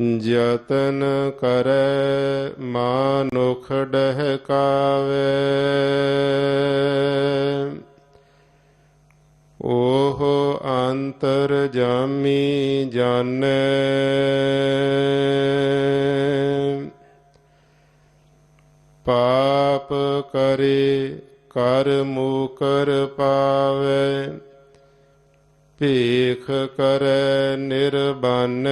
ਜਤਨ ਕਰੈ ਮਾਨੁਖ ਡਹਿਕਾਵੇ। ਓਹ ਅੰਤਰ ਜਾਮੀ ਜਾਣੈ। ਪਾਪ ਕਰੇ ਕਰ ਮੂਕਰ ਪਾਵੇ। ਭੇਖ ਕਰੈ ਨਿਰਬਨ।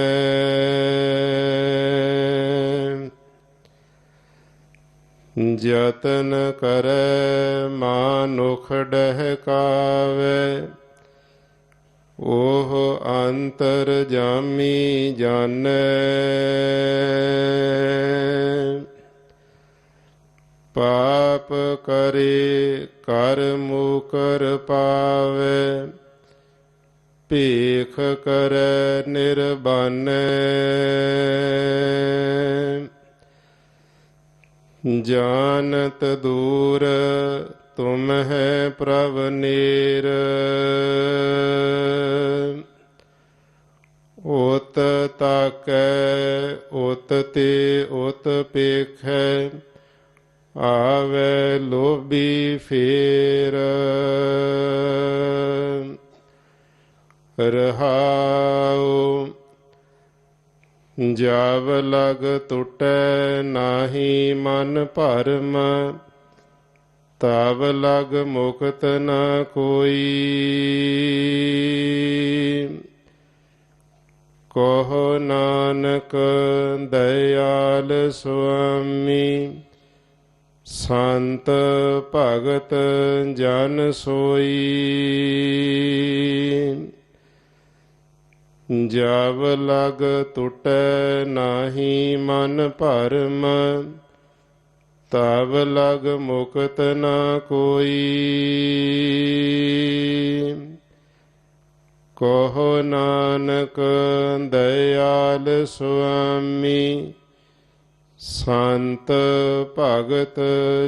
ਜਤਨ ਕਰੈ, ਮਾਨੁਖ ਡਹਿਕਾਵੇ। ਉਹ ਅੰਤਰ ਜਾਮੀ ਜਾਣੈ। ਪਾਪ ਕਰੇ ਕਰ ਮੁਕਰ ਪਾਵੇ। ਭੇਖ ਕਰੈ, ਨਿਰਬਾਨੈ। ਜਾਣਤ ਦੂਰ, ਤੁਮ ਹੈ ਪ੍ਰਭ ਨੀਰ। ਉਤ ਤਾਕੈ, ਉਤ ਤੇ ਉਤ ਪੇਖੈ, ਆਵੇ ਲੋਭੀ ਫੇਰ। ਰਹਾਉ ਜਬ ਲਗ ਟੁਟੈ ਨਾਹੀ ਮਨ ਭਰਮ ਤਬ ਲਗ ਮੁਕਤ ਨ ਕੋਈ। ਕਹੋ ਨਾਨਕ ਦਇਆਲ ਸੁਆਮੀ, ਸੰਤ ਭਗਤ ਜਨ ਸੋਈ। ਜਬ ਲਗ ਟੁਟੈ ਨਾਹੀ ਮਨ ਭਰਮ ਤਬ ਲਗ ਮੁਕਤ ਨ ਕੋਈ। ਕਹੋ ਨਾਨਕ ਦਇਆਲ ਸੁਆਮੀ, ਸੰਤ ਭਗਤ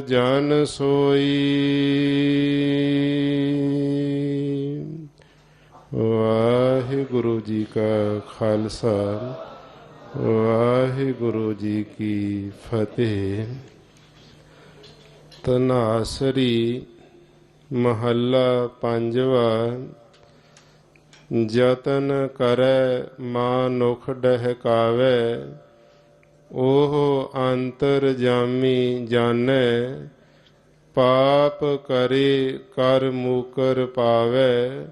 ਜਨ ਸੋਈ। ਵਾਹਿਗੁਰੂ ਜੀ ਕਾ ਖਾਲਸਾ, ਵਾਹਿਗੁਰੂ ਜੀ ਕੀ ਫਤਿਹ। ਤਨਾਸਰੀ ਮਹੱਲਾ ਪੰਜਵਾ ਜਤਨ ਕਰੈ ਮਾਨੁਖ ਡਹਿਕਾਵੇ, ਉਹ ਅੰਤਰ ਜਾਮੀ ਜਾਣੈ, ਪਾਪ ਕਰੇ ਕਰ ਮੂਕਰ ਪਾਵੇ।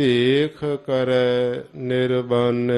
ਭੇਖ ਕਰੈ ਨਿਰਬਨ